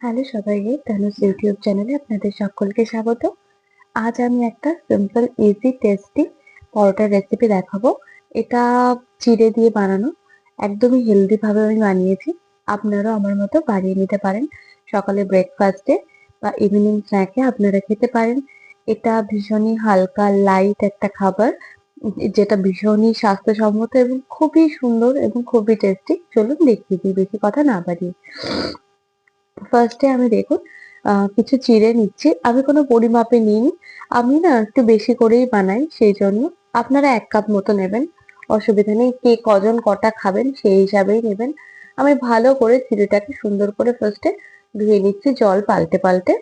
Hello সবাইকে তানুস YouTube চ্যানেলে আপনাদের সকলকে স্বাগত। আজ আমি একটা সিম্পল ইজি টেস্টি পরোটার রেসিপি দেখাবো। এটা চিড়ে দিয়ে বানানো, একদমই হেলদিভাবে আমি বানিয়েছি। আপনারাও আমার মতো বানিয়ে নিতে পারেন। সকালে ব্রেকফাস্টে বা ইভিনিং স্ন্যাকে আপনারা খেতে পারেন। এটা ভীষণই হালকা লাইট একটা খাবার, যেটা ভীষণই স্বাস্থ্যসম্মত এবং খুবই সুন্দর এবং খুবই টেস্টি চলুন দেখিয়ে দিই বেশি কথা না বাড়িয়ে। ফার্স্টে আমি দেখুন কিছু চিড়ে নিচ্ছি। আমি কোনো পরিমাপে নিইনি। আমি না একটু বেশি করেই বানাই, সেই জন্য। আপনারা এক কাপ মতো নেবেন। অসুবিধা নেই। কে কজন কটা খাবেন, সেই হিসাবেই নেবেন। আমি ভালো করে চিড়েটাকে সুন্দর করে ফার্স্টে ধুয়ে নিচ্ছি, জল পাল্টে পাল্টে।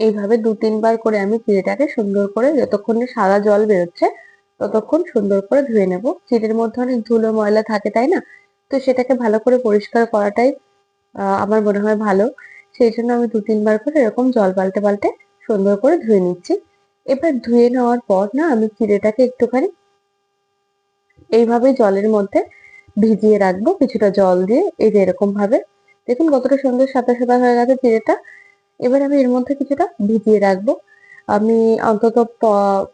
এইভাবে দু, তিনবার করে আমি চিড়েটাকে সুন্দর করে যতক্ষণ সাদা জল বেরোচ্ছে, ততক্ষণ সুন্দর করে ধুয়ে নেব। চিড়ের মধ্যে অনেক ধুলো ময়লা থাকে, তাই না? তো সেটাকে ভালো করে পরিষ্কার করাটাই আমার মনে হয় ভালো। সেই জন্য আমি দু, তিনবার করে এরকম জল পাল্টে পাল্টে সুন্দর করে ধুয়ে নিচ্ছি। এবার ধুয়ে নেওয়ার পর না, আমি চিড়েটাকে একটুখানি এইভাবে জলের মধ্যে ভিজিয়ে রাখব, কিছুটা জল দিয়ে। এই যে এরকম ভাবে। দেখুন কতটা সুন্দর সাদা সাদা হয়ে গেছে চিড়েটা। এবার আমি এর মধ্যে কিছুটা ভিজিয়ে রাখব। আমি অন্তত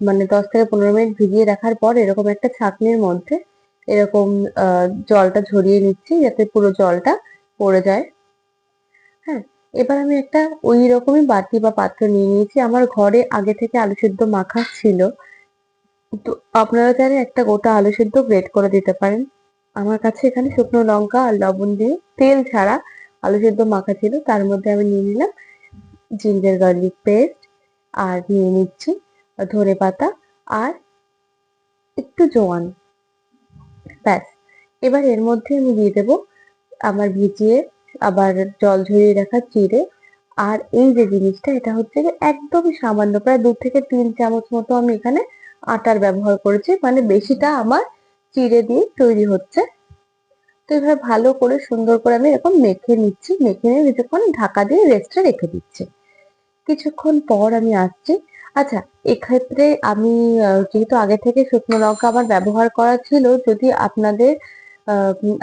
মানে দশ থেকে পনেরো মিনিট ভিজিয়ে রাখার পর এরকম একটা ছাঁকনির মধ্যে এরকম জলটা ঝরিয়ে নিচ্ছি, যাতে পুরো জলটা পড়ে যায়। হ্যাঁ এবার আমি একটা ওই রকমই বাটি বা পাত্র নিয়ে নিয়েছি। আমার ঘরে আগে থেকে আলু সেদ্ধ মাখা ছিল। তো আপনারা চাইলে একটা গোটা আলু সেদ্ধ গ্রেট করে দিতে পারেন। আমার কাছে এখানে শুকনো লঙ্কা আর লবণ দিয়ে তেল ছাড়া আলু সেদ্ধ মাখা ছিল। তার মধ্যে আমি নিয়ে নিলাম জিঞ্জার গার্লিক পেস্ট আর নিয়ে নিচ্ছি ধনে পাতা আর একটু জোয়ান। ব্যাস, এবার এর মধ্যে আমি দিয়ে দেবো আমার ভিজিয়ে আবার জল ঝরিয়ে রাখা চিড়ে। আর এই যে জিনিসটা, এটা হচ্ছে যে একদমই সামান্য, প্রায় দু থেকে তিন চামচ মতো আমি এখানে আটার ব্যবহার করেছি। মানে বেশিটা আমার চিড়ে দিয়ে তৈরি হচ্ছে। তো এভাবে ভালো করে সুন্দর করে আমি এরকম মেখে নিচ্ছি। মেখে নিয়ে কিছুক্ষণ ঢাকা দিয়ে রেস্টে রেখে দিচ্ছি। কিছুক্ষণ পর আমি আসছি। আচ্ছা এক্ষেত্রে আমি যেহেতু আগে থেকে শুকনো লঙ্কা আমার ব্যবহার করা ছিল, যদি আপনাদের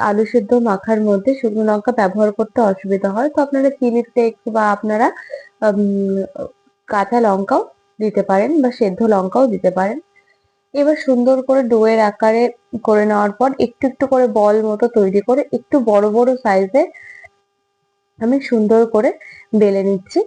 আলু সেদ্ধ মাখার মধ্যে শুকনো লঙ্কা ব্যবহার করতে অসুবিধা হয়। তো আপনারা চিলি ফ্লেক্স বা আপনারা কাঁচা লঙ্কাও দিতে পারেন বা সেদ্ধ লঙ্কাও দিতে পারেন। এবার সুন্দর করে ডোয়ের আকারে করে নেওয়ার পর একটু একটু করে বল মতো তৈরি করে একটু বড় বড় সাইজে আমি সুন্দর করে বেলে নিচ্ছি।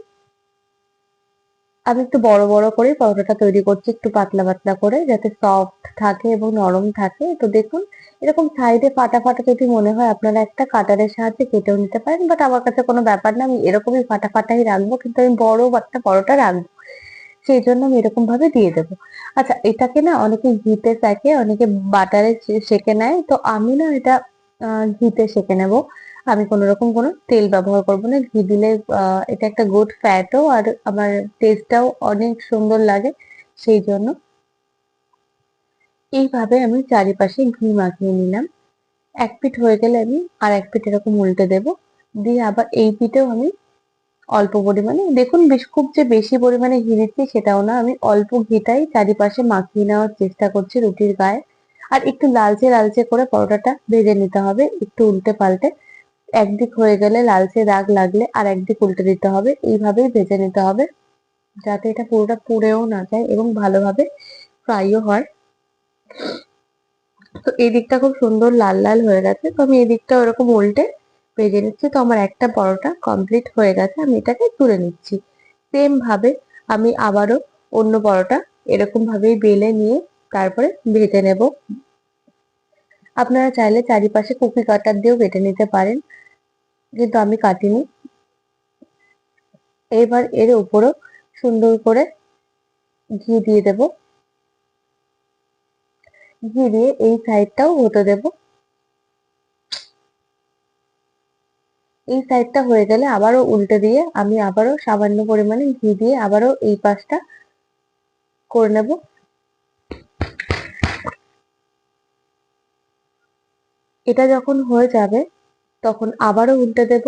আমি একটু বড় বড় করে পরোটাটা তৈরি করছি, একটু পাতলা পাতলা করে যাতে সফট থাকে এবং নরম থাকে। তো দেখুন, এরকম সাইডে ফাটা ফাটা যদি মনে হয় আপনারা একটা কাটারের সাহায্যে কেটেও নিতে পারেন বাট আমার কাছে কোনো ব্যাপার না, আমি এরকমই ফাটা ফাটাই রাখব কিন্তু আমি বড় একটা পরোটা রাখব সেই জন্য আমি এরকম ভাবে দিয়ে দেবো। আচ্ছা এটাকে না অনেকে ঘিতে সেকে, অনেকে বাটারে সেকে নেয়। তো আমি না এটা ঘিতে সেকে নেব। আমি কোনো রকম কোনো তেল ব্যবহার করব না। ঘি দিলে এটা একটা গুড ফ্যাটও আর আমার টেস্টটাও অনেক সুন্দর লাগে সেই জন্য। এইভাবে আমি চারিপাশে ঘি মাখিয়ে নিলাম। এক পিঠ হয়ে গেলে আমি আর এক পিঠ এরকম উল্টে দেব। দিয়ে আবার এই পিঠেও আমি অল্প পরিমাণে, দেখুন বেশ, খুব যে বেশি পরিমাণে ঘি দিচ্ছি সেটাও না, আমি অল্প ঘিটাই চারিপাশে মাখিয়ে নেওয়ার চেষ্টা করছি রুটির গায়ে। আর একটু লালচে লালচে করে পরোটাটা ভেজে নিতে হবে, একটু উল্টে পাল্টে একদিক হয়ে গেলে লালচে দাগ লাগলে আর একদিক উল্টে দিতে হবে। এইভাবেই ভেজে নিতে হবে যাতে এটা পুরোটা পুড়েও না যায় এবং ভালোভাবে ফ্রাইও হয়। তো এই দিকটা খুব সুন্দর লাল লাল হয়ে গেছে। তো আমি এই দিকটা ওরকম উল্টে ভেজে নিচ্ছি। তো আমার একটা পরোটা কমপ্লিট হয়ে গেছে। আমি এটাকে তুলে নিচ্ছি। সেম ভাবে আমি আবারও অন্য পরোটা এরকম ভাবেই বেলে নিয়ে তারপরে ভেজে নেব। আপনারা চাইলে চারিপাশে কুকি কাটার দিয়েও কেটে নিতে পারেন, কিন্তু আমি কাটিনি। এবার এর উপরও সুন্দর করে ঘি দিয়ে দেব। ঘি দিয়ে এই সাইডটাও হতে দেব। এই সাইডটা হয়ে গেলে আবারও উল্টে দিয়ে আমি আবারও সামান্য পরিমাণে ঘি দিয়ে আবারও এই পাশটা করে নেব। এটা যখন হয়ে যাবে, তখন আবারও উল্টে দেব।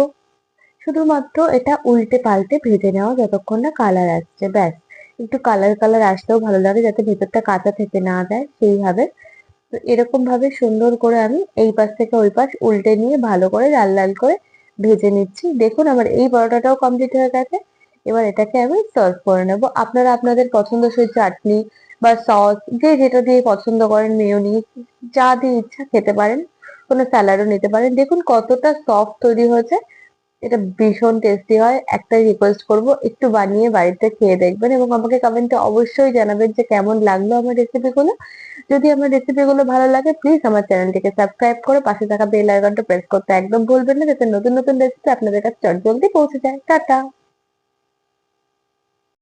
শুধুমাত্র এটা উল্টে পাল্টে ভেজে নেওয়া যতক্ষণ না কালার আসছে, ব্যাস। একটু কালার কালার আসলেও ভালো লাগে যাতে ভেতরটা কাঁচা থেকে না যায় সেইভাবে। তো এরকম ভাবে সুন্দর করে আমি এই পাশ থেকে ওই পাশ উল্টে নিয়ে ভালো করে লাল লাল করে ভেজে নিচ্ছি। দেখুন আমার এই পরোটাটাও কমপ্লিট হয়ে গেছে। এবার এটাকে আমি সার্ভ করে নেব। আপনারা আপনাদের পছন্দসই চাটনি বা সস যে যেটা দিয়ে পছন্দ করেন মেয়োনিজ যা দিয়ে ইচ্ছা খেতে পারেন। কোনো স্যালাডও নিতে পারেন। দেখুন কতটা সফট তৈরি হয়েছে। এটা ভীষণ টেস্টি হয়। একটাই রিকোয়েস্ট করব, একটু বানিয়ে বাড়িতে খেয়ে দেখবেন এবং আমাকে কমেন্টে অবশ্যই জানাবেন যে কেমন লাগল আমার রেসিপিগুলো যদি আমার রেসিপিগুলো ভালো লাগে প্লিজ আমার চ্যানেলটিকে সাবস্ক্রাইব করে পাশে থাকা বেল আইকনটা প্রেস করতে একদম ভুলবেন না, যাতে নতুন নতুন রেসিপি আপনাদের কাছে চটজলদি পৌঁছে যায়। টাটা!